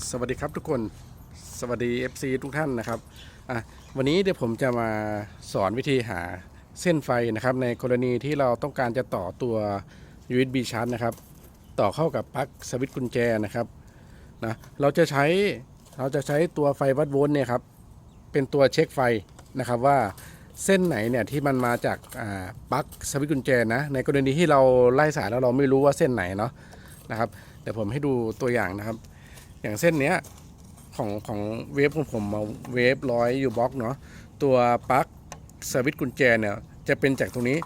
สวัสดีครับทุกคนสวัสดี FC ทุกท่านนะครับอะวันนี้เดี๋ยวผมจะมาสอนวิธีหาเส้นไฟนะครับ ในกรณีที่เราต้องการจะต่อตัว USB ชาร์จนะครับ ต่อเข้ากับปลั๊กสวิตช์กุญแจนะครับนะเราจะใช้เราจะใช้ตัวไฟวัดโวลต์เนี่ยครับเป็นตัวเช็คไฟนะครับว่าเส้นไหนเนี่ยที่มันมาจากปลั๊กสวิตช์กุญแจนะในกรณีที่เราไล่สายแล้วเราไม่รู้ว่าเส้นไหนเนาะนะครับเดี๋ยวผมให้ดูตัวอย่างนะครับ อย่างเส้นเนี้ยของของเวฟของผมมาเวฟร้อยยูบล็อกเนาะตัวปลั๊กสวิตช์กุญแจเนี่ยจะเป็นจากตรงนี้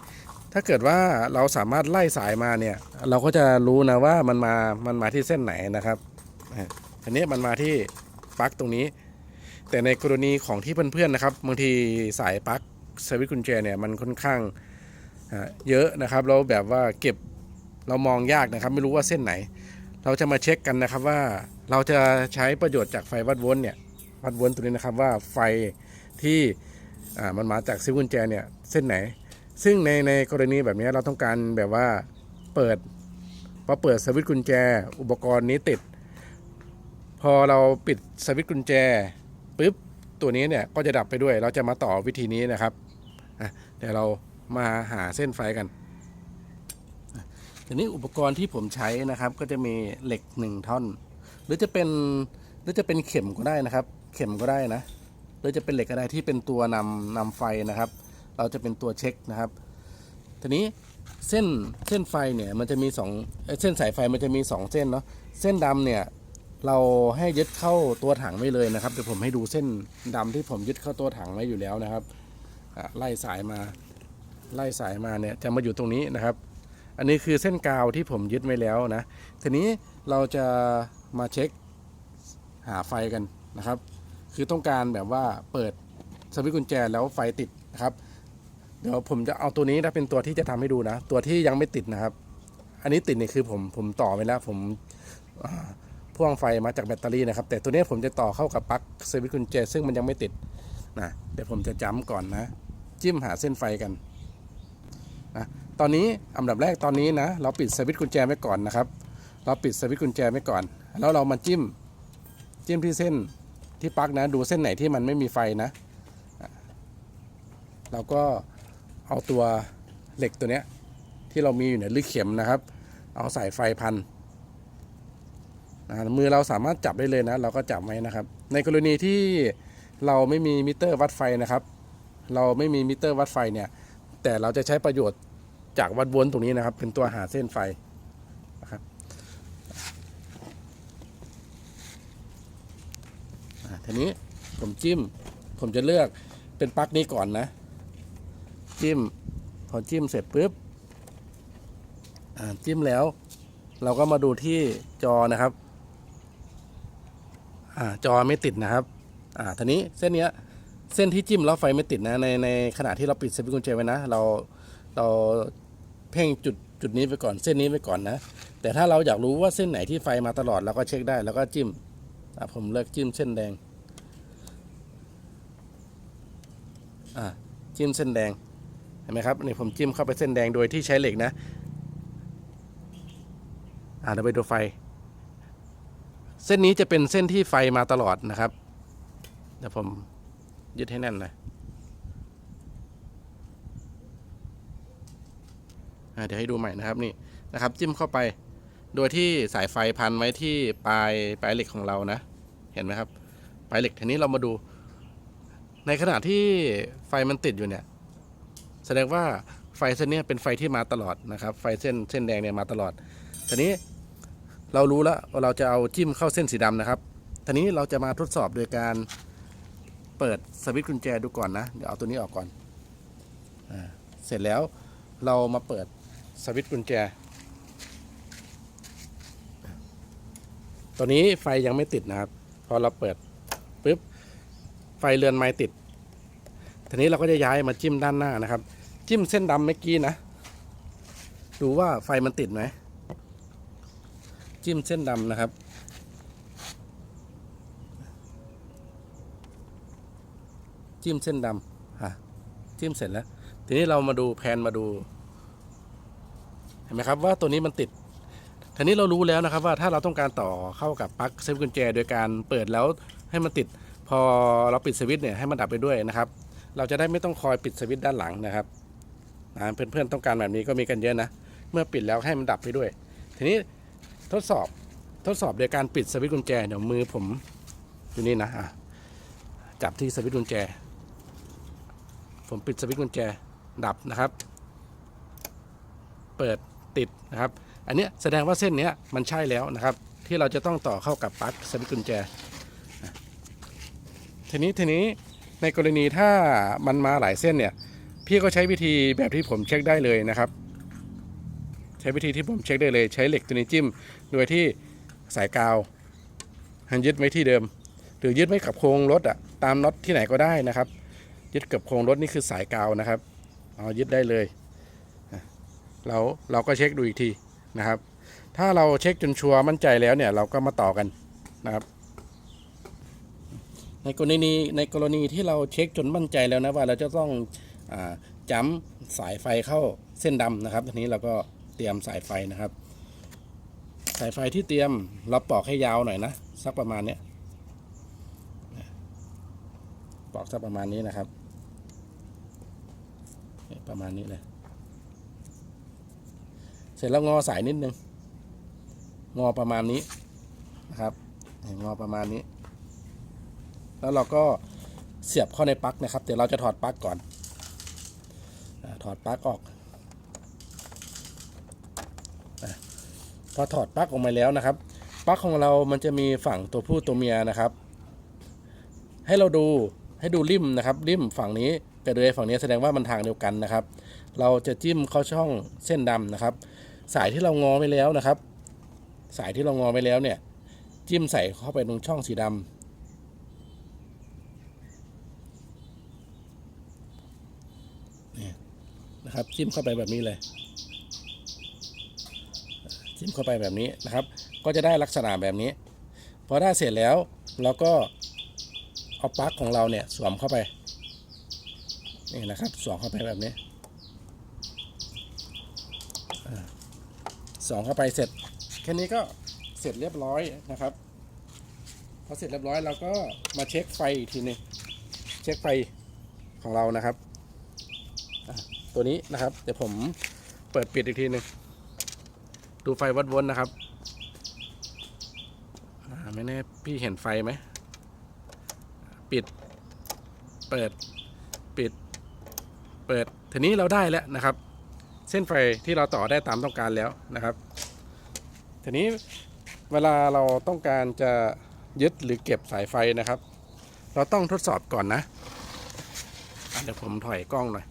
ถ้าเกิดว่าเราสามารถไล่สายมาเนี่ย เราก็จะรู้นะว่ามันมามันมาที่เส้นไหนนะครับอันนี้มันมาที่ปลั๊กตรงนี้ แต่ในกรณีของที่เพื่อนๆนะครับบางทีสายปลั๊กสวิตช์กุญแจเนี่ยมันค่อนข้างเยอะนะครับแล้วแบบว่าเก็บเรามองยากนะครับ ไม่รู้ว่าเส้นไหน เราจะมาเช็คกันนะครับว่าเราจะใช้ประโยชน์จากไฟวัดวลต์เนี่ยวัดวลต์ตัวนี้นะครับว่าไฟที่มันมาจากซิกุญแจเนี่ยเส้นไหน ซึ่งในในกรณีแบบนี้เราต้องการแบบว่าเปิดพอเปิดสวิตช์กุญแจ อุปกรณ์นี้ติด พอเราปิดสวิตช์กุญแจปุ๊บตัวนี้เนี่ยก็จะดับไปด้วย เราจะมาต่อวิธีนี้นะครับเดี๋ยวเรามาหาเส้นไฟกัน ทีนี้อุปกรณ์ที่ผมใช้นะครับ ก็จะมีเหล็กหนึ่งท่อน หรือจะเป็นหรือจะเป็นเข็มก็ได้นะครับ เข็มก็ได้นะ หรือจะเป็นเหล็กก็ได้ที่เป็นตัวนำนำไฟนะครับ เราจะเป็นตัวเช็คนะครับ ทีนี้เส้นเส้นไฟเนี่ยมันจะมีสองเส้นสายไฟมันจะมีสองเส้นเนาะเส้นดำเนี่ยเราให้ยึดเข้าตัวถังไว้เลยนะครับเดี๋ยวผมให้ดูเส้นดำที่ผมยึดเข้าตัวถังไว้อยู่แล้วนะครับไล่สายมา ไล่สายมาเนี่ยจะมาอยู่ตรงนี้นะครับ อันนี้คือเส้นกาวที่ผมยึดไว้แล้วนะ ทีนี้เราจะมาเช็คหาไฟกันนะครับ คือต้องการแบบว่าเปิดสวิตช์กุญแจแล้วไฟติดนะครับ เดี๋ยวผมจะเอาตัวนี้นะเป็นตัวที่จะทำให้ดูนะ ตัวที่ยังไม่ติดนะครับ อันนี้ติดนี่คือผมผมต่อไปแล้วผมพ่วงไฟมาจากแบตเตอรี่นะครับ แต่ตัวนี้ผมจะต่อเข้ากับปลั๊กสวิตช์กุญแจ ซึ่งมันยังไม่ติดนะเดี๋ยวผมจะจ้ำก่อนนะ จิ้มหาเส้นไฟกันนะ ตอนนี้อันดับแรกตอนนี้นะเราปิดสวิตช์กุญแจไว้ก่อนนะครับ เราปิดสวิตช์กุญแจไว้ก่อน แล้วเรามาจิ้มจิ้มที่เส้นที่ปลั๊กนะ ดูเส้นไหนที่มันไม่มีไฟนะ เราก็เอาตัวเหล็กตัวเนี้ยที่เรามีอยู่เนี่ยหรือเข็มนะครับ เอาใส่ไฟพันนะมือเราสามารถจับได้เลยนะ เราก็จับไว้นะครับ ในกรณีที่เราไม่มีมิเตอร์วัดไฟนะครับ เราไม่มีมิเตอร์วัดไฟเนี่ย แต่เราจะใช้ประโยชน์ จากวัดวลต์ตรงนี้นะครับ เป็นตัวหาเส้นไฟนะครับทีนี้ผมจิ้ม ผมจะเลือกเป็นปลั๊กนี้ก่อนนะ จิ้ม พอจิ้มเสร็จปุ๊บจิ้มแล้ว เราก็มาดูที่จอนะครับอ่าจอไม่ติดนะครับอ่าทีนี้เส้นเนี้ยเส้นที่จิ้มแล้วไฟไม่ติดนะในในขณะที่เราปิดสวิตช์กุญแจไว้นะ เราเรา เพ่งจุดจุดนี้ไปก่อนเส้นนี้ไปก่อนนะ แต่ถ้าเราอยากรู้ว่าเส้นไหนที่ไฟมาตลอดเราก็เช็คได้ แล้วก็จิ้มผมเลือกจิ้มเส้นแดงจิ้มเส้นแดงเห็นไหมครับนี่ผมจิ้มเข้าไปเส้นแดงโดยที่ใช้เหล็กนะอ่าเราไปดูไฟ เส้นนี้จะเป็นเส้นที่ไฟมาตลอดนะครับเดี๋ยวผมยึดให้แน่นเลยอะ เดี๋ยวให้ดูใหม่นะครับนี่นะครับ จิ้มเข้าไปโดยที่สายไฟพันไว้ที่ปลายปลายเหล็กของเรานะ เห็นไหมครับ ปลายเหล็กทีนี้เรามาดู ในขณะที่ไฟมันติดอยู่เนี่ย แสดงว่าไฟเส้นนี้เป็นไฟที่มาตลอดนะครับ ไฟเส้นเส้นแดงเนี่ยมาตลอดทีนี้เรารู้แล้วว่าเราจะเอาจิ้มเข้าเส้นสีดำนะครับทีนี้เราจะมาทดสอบโดยการเปิดสวิตช์กุญแจดูก่อนนะ เดี๋ยวเอาตัวนี้ออกก่อนอเสร็จแล้วเรามาเปิด สวิตช์กุญแจ ตัวนี้ไฟยังไม่ติดนะครับ พอเราเปิดปุ๊บไฟเรือนไม้ติด ทีนี้เราก็จะย้ายมาจิ้มด้านหน้านะครับ จิ้มเส้นดำเมื่อกี้นะ ดูว่าไฟมันติดไหม จิ้มเส้นดำนะครับจิ้มเส้นดำฮะจิ้มเสร็จแล้ว ทีนี้เรามาดูแผนมาดู เห็นไหมครับว่าตัวนี้มันติดทีนี้เรารู้แล้วนะครับว่าถ้าเราต้องการต่อเข้ากับปลั๊กเซฟกุญแจ โดยการเปิดแล้วให้มันติด พอเราปิดสวิตช์เนี่ยให้มันดับไปด้วยนะครับ เราจะได้ไม่ต้องคอยปิดสวิตช์ด้านหลังนะครับนะเพื่อนๆต้องการแบบนี้ก็มีกันเยอะนะ เมื่อปิดแล้วให้มันดับไปด้วย ทีนี้ทดสอบทดสอบโดยการปิดสวิตช์กุญแจเดี๋ยวมือผมอยู่นี่นะอะจับที่สวิตช์กุญแจ ผมปิดสวิตช์กุญแจดับนะครับ เปิด ติดนะครับ อันเนี้ยแสดงว่าเส้นเนี้ยมันใช่แล้วนะครับ ที่เราจะต้องต่อเข้ากับปลั๊กสวิตช์กุญแจอะทีนี้ทีนี้ในกรณีถ้ามันมาหลายเส้นเนี่ย พี่ก็ใช้วิธีแบบที่ผมเช็คได้เลยนะครับ ใช้วิธีที่ผมเช็คได้เลย ใช้เหล็กตัวนี้จิ้ม โดยที่สายกาวหันยึดไว้ที่เดิม หรือยึดไว้กับโครงรถอะตามน็อตที่ไหนก็ได้นะครับ ยึดกับโครงรถนี่คือสายกาวนะครับเอายึดได้เลย เราเราก็เช็คดูอีกทีนะครับ ถ้าเราเช็คจนชัวร์มั่นใจแล้วเนี่ยเราก็มาต่อกันนะครับ ในกรณีในกรณีที่เราเช็คจนมั่นใจแล้วนะว่าเราจะต้องอจ้ำสายไฟเข้าเส้นดำนะครับทีนี้เราก็เตรียมสายไฟนะครับ สายไฟที่เตรียมเราปอกให้ยาวหน่อยนะสักประมาณเนี้ยปอกสักประมาณนี้นะครับ ประมาณนี้เลย เสร็จแล้วงอสายนิดนึง งอประมาณนี้นะครับ งอประมาณนี้ แล้วเราก็เสียบเข้าในปลั๊กนะครับ เดี๋ยวเราจะถอดปลั๊กก่อน ถอดปลั๊กออก พอถอดปลั๊กออกมาแล้วนะครับ ปลั๊กของเรามันจะมีฝั่งตัวผู้ตัวเมียนะครับ ให้เราดูให้ดูริมนะครับ ริมฝั่งนี้กับเลยฝั่งนี้แสดงว่ามันทางเดียวกันนะครับ เราจะจิ้มเข้าช่องเส้นดำนะครับ สายที่เรางอไปแล้วนะครับ สายที่เรางอไปแล้วเนี่ย จิ้มใส่เข้าไปตรงช่องสีดำนะครับ จิ้มเข้าไปแบบนี้เลย จิ้มเข้าไปแบบนี้นะครับ ก็จะได้ลักษณะแบบนี้ พอได้เสร็จแล้วเราก็เอาปลั๊กของเราเนี่ยสวมเข้าไป นี่นะครับ สวมเข้าไปแบบนี้อ่า สวมเข้าไปเสร็จ แค่นี้ก็เสร็จเรียบร้อยนะครับพอเสร็จเรียบร้อยเราก็มาเช็คไฟอีกทีหนึงเช็คไฟของเรานะครับ ตัวนี้นะครับ เดี๋ยวผมเปิดปิดอีกทีหนึ่งดูไฟวัดวนนะครับไม่แน่พี่เห็นไฟไหม ปิด เปิด ปิด เปิด ทีนี้เราได้แล้วนะครับ เส้นไฟที่เราต่อได้ตามต้องการแล้วนะครับ ทีนี้เวลาเราต้องการจะยึดหรือเก็บสายไฟนะครับ เราต้องทดสอบก่อนนะเดี๋ยวผมถอยกล้องหน่อย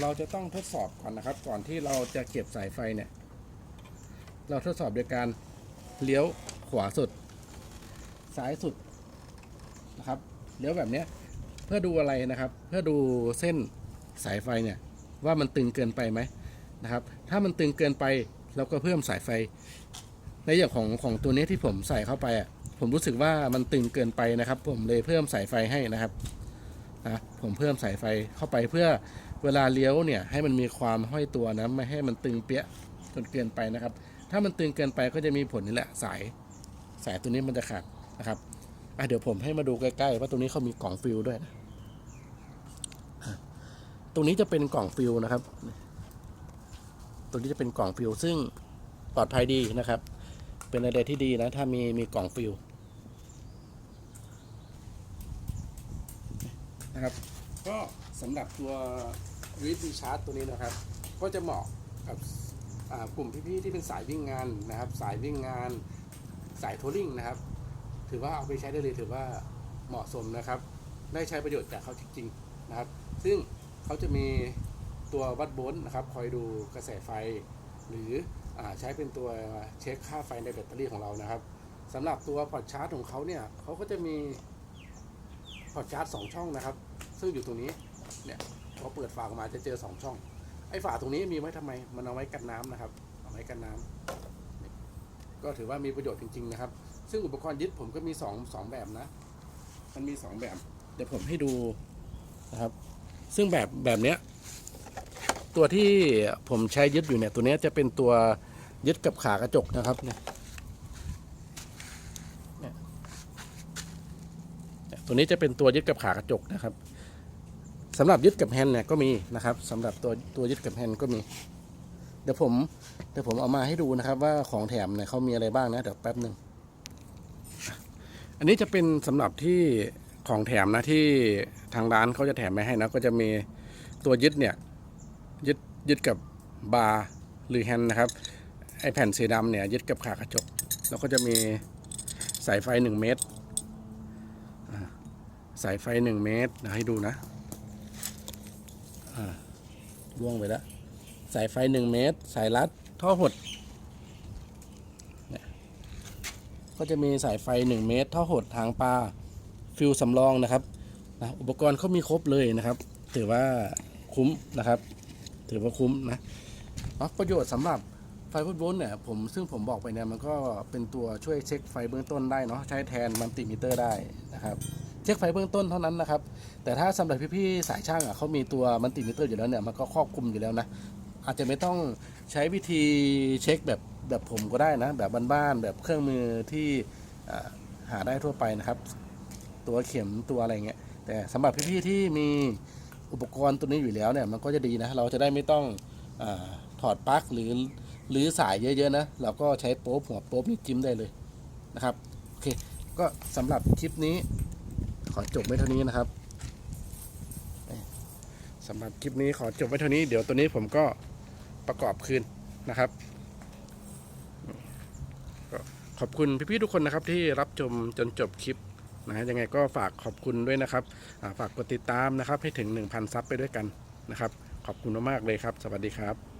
เราจะต้องทดสอบก่อนนะครับ ก่อนที่เราจะเก็บสายไฟเนี่ย เราทดสอบโดยการเลี้ยวขวาสุด ซ้ายสุดนะครับ เลี้ยวแบบนี้เพื่อดูอะไรนะครับ เพื่อดูเส้น สายไฟเนี่ยว่ามันตึงเกินไปไหมนะครับ ถ้ามันตึงเกินไปเราก็เพิ่มสายไฟ ในอย่างของของตัวนี้ที่ผมใส่เข้าไปอะผมรู้สึกว่ามันตึงเกินไปนะครับ ผมเลยเพิ่มสายไฟให้นะครับนะผมเพิ่มสายไฟเข้าไปเพื่อเวลาเลี้ยวเนี่ยให้มันมีความห้อยตัวนะไม่ให้มันตึงเปี้ยจนเกินไปนะครับ ถ้ามันตึงเกินไปก็จะมีผลนี่แหละสายสายตัวนี้มันจะขาดนะครับอะเดี๋ยวผมให้มาดูใกล้ๆว่าตรงนี้เขามีกล่องฟิลด้วยนะอะ ตรงนี้จะเป็นกล่องฟิลนะครับ ตรงนี้จะเป็นกล่องฟิลซึ่งปลอดภัยดีนะครับ เป็นอะไรที่ดีนะ ถ้ามีมีกล่องฟิลนะครับ ก็สำหรับตัว USB Charge ตัวนี้นะครับ ก็จะเหมาะกับกลุ่มพี่ๆที่เป็นสายวิ่งงานนะครับ สายวิ่งงานสายทัวริงนะครับ ถือว่าเอาไปใช้ได้เลยถือว่าเหมาะสมนะครับ ได้ใช้ประโยชน์จากเขาจริงๆนะครับ ซึ่ง เขาจะมีตัววัดโวลต์นะครับคอยดูกระแสไฟ หรืออใช้เป็นตัวเช็คค่าไฟในแบตเตอรี่ของเรานะครับสำหรับตัวพอร์ตชาร์จของเขาเนี่ยเขาก็จะมีพอร์ตชาร์จสองช่องนะครับ ซึ่งอยู่ตรงนี้เนี่ยพอเปิดฝาออกมาจะเจอสองช่อง ไอ้ฝาตรงนี้มีไว้ทำไม มันเอาไว้กันน้ำนะครับ เอาไว้กันน้ำนี่ก็ถือว่ามีประโยชน์จริง ๆ นะครับ ซึ่งอุปกรณ์ยึดผมก็มีสองสองแบบนะ มันมีสองแบบ เดี๋ยวผมให้ดูนะครับ ซึ่งแบบแบบเนี้ยตัวที่ผมใช้ยึดอยู่เนี่ย ตัวเนี้ยจะเป็นตัวยึดกับขากระจกนะครับเนี่ยตัวนี้จะเป็นตัวยึดกับขากระจกนะครับสำหรับยึดกับแฮนด์เนี่ยก็มีนะครับสำหรับตัวตัวยึดกับแฮนด์ก็มี เดี๋ยวผมเดี๋ยวผมเอามาให้ดูนะครับ ว่าของแถมเนี่ยเขามีอะไรบ้างนะเดี๋ยวแป๊บหนึ่งอันนี้จะเป็นสำหรับที่ ของแถมนะที่ทางร้านเขาจะแถมมาให้นะ ก็จะมีตัวยึดเนี่ยยึดยึดกับบาร์หรือแฮนด์นะครับไอแผ่นสีดำเนี่ยยึดกับขากระจก แล้วก็จะมีสายไฟ 1 เมตร สายไฟ 1 เมตรนะให้ดูนะอ่าล่วงไปแล้ว สายไฟ 1 เมตร สายรัดท่อหดเนี่ยก็จะมีสายไฟ 1 เมตร ท่อหดทางปลา ฟิวสำรองนะครับนะอุปกรณ์เขามีครบเลยนะครับ ถือว่าคุ้มนะครับ ถือว่าคุ้มนะอ๋อประโยชน์สำหรับไฟพุทโวลต์เนี่ยผมซึ่งผมบอกไปเนี่ยมันก็เป็นตัวช่วยเช็คไฟเบื้องต้นได้เนาะใช้แทนมัลติมิเตอร์ได้นะครับเช็คไฟเบื้องต้นเท่านั้นนะครับ แต่ถ้าสำหรับพี่ๆสายช่างอะเขามีตัวมัลติมิเตอร์อยู่แล้วเนี่ยมันก็ครอบคลุมอยู่แล้วนะอาจจะไม่ต้องใช้วิธีเช็คแบบแบบผมก็ได้นะ แบบบ้านๆแบบเครื่องมือที่หาได้ทั่วไปนะครับ ตัวเข็มตัวอะไรเงี้ยแต่สำหรับพี่ๆที่มีอุปกรณ์ตัวนี้อยู่แล้วเนี่ยมันก็จะดีนะ เราจะได้ไม่ต้องอถอดปลั๊กหรือหรือสายเยอะๆนะเราก็ใช้โป๊บหัวโป๊บนี่จิ้มได้เลยนะครับโอเคก็สำหรับคลิปนี้ ขอจบไว้เท่านี้นะครับสำหรับคลิปนี้ขอจบไว้เท่านี้เดี๋ยวตัวนี้ผมก็ประกอบคืนนะครับขอบคุณพี่ๆทุกคนนะครับที่รับชมจนจบคลิป นะฮะยังไงก็ฝากขอบคุณด้วยนะครับฝากกดติดตามนะครับให้ถึง 1,000 ซับไปด้วยกันนะครับ ขอบคุณมากๆเลยครับ สวัสดีครับ